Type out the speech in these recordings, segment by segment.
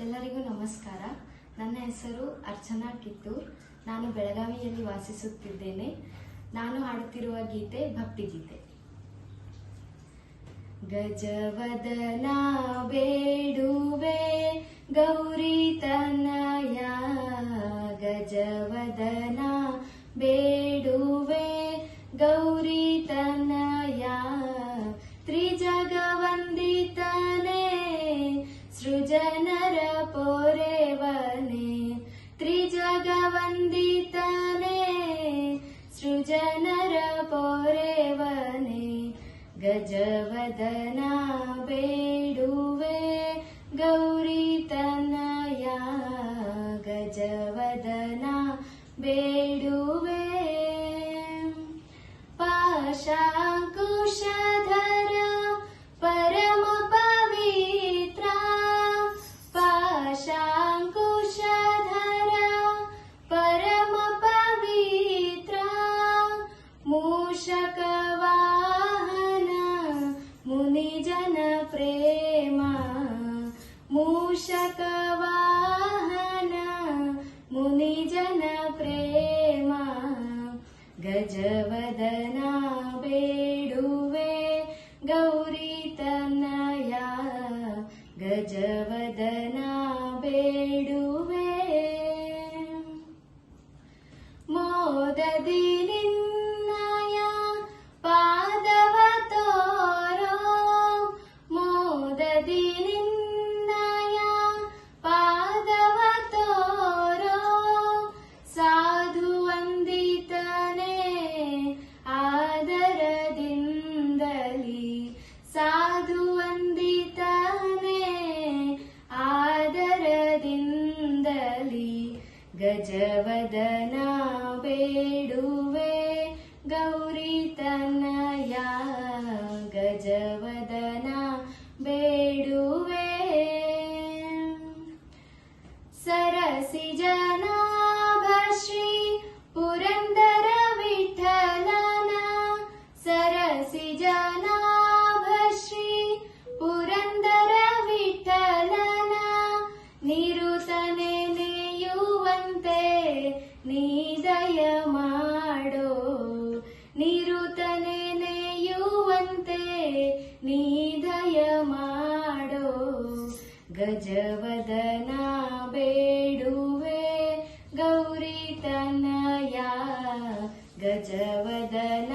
ಎಲ್ಲರಿಗೂ ನಮಸ್ಕಾರ. ನನ್ನ ಹೆಸರು ಅರ್ಚನಾ ಕಿತ್ತೂರ್. ನಾನು ಬೆಳಗಾವಿಯಲ್ಲಿ ವಾಸಿಸುತ್ತಿದ್ದೇನೆ. ನಾನು ಹಾಡುತ್ತಿರುವ ಗೀತೆ ಭಕ್ತಿಗೀತೆ ಗಜವದನ ಬೇಡುವೆ, ಗೌರಿ ತನಯ, ಗಜವದನ ಬೇಡುವೆ पोरेवने त्रिजगवन्दितने सृजनर सृजनरपोरेवने गजवदना बेडुवे गौरीतनया गजवदना बेडुवे। पाशाकुश प्रेम मूषकवाहन मुनिजन प्रेमा गज ಗಜವದನ ನೀದಯ ಮಾಡೋ ಗಜವದನ ಬೇಡುವೆ. ಗೌರಿ ತನಯ ಗಜವದನ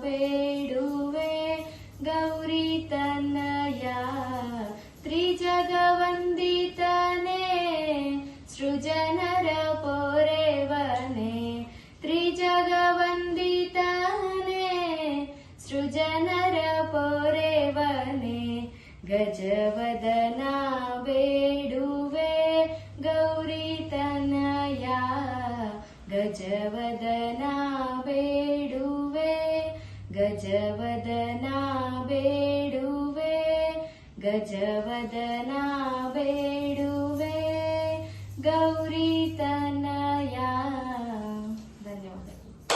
ಬೇಡುವೆ. ಗೌರಿ ತನಯ ತ್ರಿಜಗವಂದಿತನೆ, ಸೃಜನರ ಪೊರೆವನೆ. ತ್ರಿಜಗವಂದಿತನೆ ಪೊರೆವನೆ ಗಜವದನ ಬೇಡುವೆ ಗೌರಿ ತನಯ ಗಜವದನ ಬೇಡುವೆ ಗಜವದನ ಬೇಡುವೆ ಗಜವದನ ಬೇಡುವೆ ಗೌರಿ